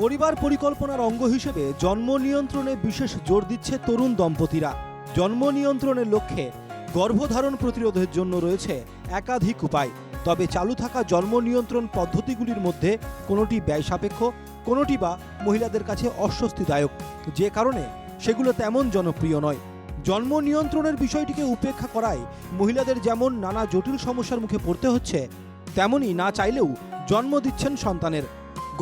পরিবার পরিকল্পনার অঙ্গ হিসেবে জন্ম নিয়ন্ত্রণে বিশেষ জোর দিচ্ছে তরুণ দম্পতিরা। জন্ম নিয়ন্ত্রণের লক্ষ্যে গর্ভধারণ প্রতিরোধের জন্য রয়েছে একাধিক উপায়। তবে চালু থাকা জন্ম নিয়ন্ত্রণ পদ্ধতিগুলির মধ্যে কোনোটি ব্যয় সাপেক্ষ, কোনোটি বা মহিলাদের কাছে অস্বস্তিদায়ক। যে কারণে সেগুলো তেমন জনপ্রিয় নয়। জন্ম নিয়ন্ত্রণের বিষয়টিকে উপেক্ষা করায় মহিলাদের যেমন নানা জটিল সমস্যার মুখে পড়তে হচ্ছে তেমনই না চাইলেও জন্ম দিচ্ছেন সন্তানের।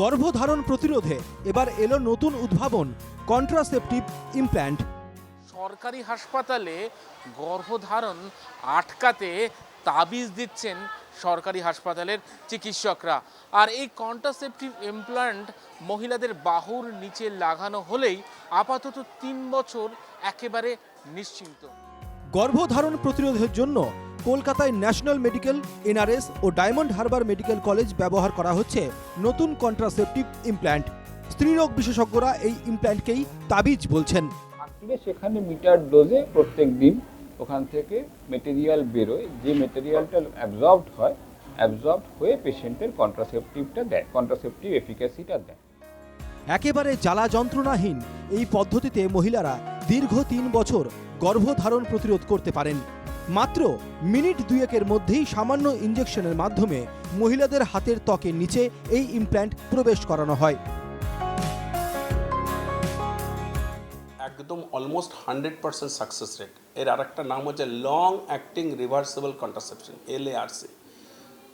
গর্ভধারণ প্রতিরোধে এবার এলো নতুন উদ্ভাবন কন্ট্রাসেপটিভ ইমপ্ল্যান্ট সরকারি হাসপাতালে গর্ভধারণ আটকাতে তাবিজ দিচ্ছেন সরকারি হাসপাতালের চিকিৎসকরা। আর এই কন্ট্রাসেপটিভ ইমপ্লান্ট মহিলাদের বাহুর নিচে লাগানো হলেই আপাতত তিন বছর একেবারে নিশ্চিন্ত। গর্ভধারণ প্রতিরোধের জন্য কলকাতায় ন্যাশনাল মেডিকেল এনআরএস ও ডায়মন্ড হারবার মেডিকেল কলেজ ব্যবহার করা হচ্ছে নতুন কন্ট্রাসেপটিভ ইমপ্ল্যান্ট। স্ত্রীরোগ বিশেষজ্ঞরা এই ইমপ্ল্যান্টকেই তাবিজ বলছেন। সেখানে মিটার ডোজে প্রত্যেক দিন ওখান থেকে মেটেরিয়াল বেরোয়। যে মেটেরিয়ালটা অ্যাবজর্বড হয় অ্যাবজর্বড হয়ে পেশেন্টের কন্ট্রাসেপটিভটা দেয় কন্ট্রাসেপটিভ এফিকাসিটা দেয়। একেবারে জ্বালা যন্ত্রণাহীন এই পদ্ধতিতে মহিলারা দীর্ঘ তিন বছর গর্ভধারণ প্রতিরোধ করতে পারেন। মাত্র মিনিট দুয়েকের মধ্যেই সামান্য ইঞ্জেকশনের মাধ্যমে মহিলাদের হাতের ত্বকের নিচে এই ইমপ্ল্যান্ট প্রবেশ করানো হয়। একদম almost hundred percent success rate এর আরেকটা নাম হচ্ছে long acting reversible contraception L A R C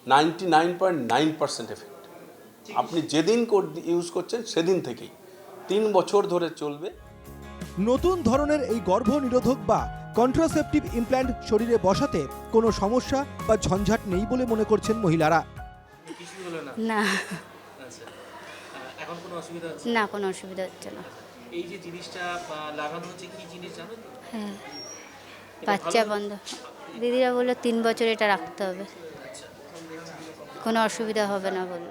ninety nine point nine percent effect আপনি যেদিন ইউজ করছেন সেদিন থেকেই। তিন বছর ধরে চলবে। নতুন ধরনের এই গর্ভ নিরোধক বা কন্ট্রাসেপটিভ ইমপ্ল্যান্ট শরীরে বসাতে কোনো সমস্যা বা ঝঞ্ঝাট নেই বলে মনে করছেন মহিলারা। না। না আচ্ছা কোনো অসুবিধা হচ্ছে? না কোনো অসুবিধা হচ্ছে না। এই যে জিনিসটা লাগানো হচ্ছে কি জিনিস জানো হ্যাঁ। বাচ্চা বন্ধ। দিদিরা বলল তিন বছর এটা রাখতে হবে। কোনো অসুবিধা হবে না বলল।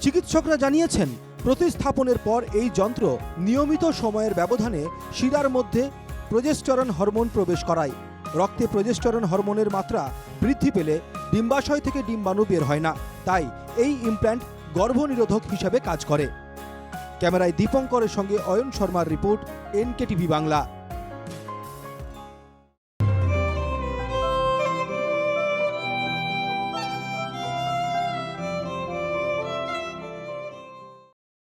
চিকিৎসকরা জানিয়েছেন প্রতিস্থাপনের পর এই যন্ত্র নিয়মিত সময়ের ব্যবধানে শিরার মধ্যে প্রজেস্টেরন হরমোন প্রবেশ করায়। রক্তে প্রজেস্টরন হরমোনের মাত্রা বৃদ্ধি পেলে ডিম্বাশয় থেকে ডিম্বাণু বের হয় না। তাই এই ইমপ্ল্যান্ট গর্ভনিরোধক হিসাবে কাজ করে। ক্যামেরায় দীপঙ্করের সঙ্গে অয়ন শর্মার রিপোর্ট, এনকেটিভি বাংলা।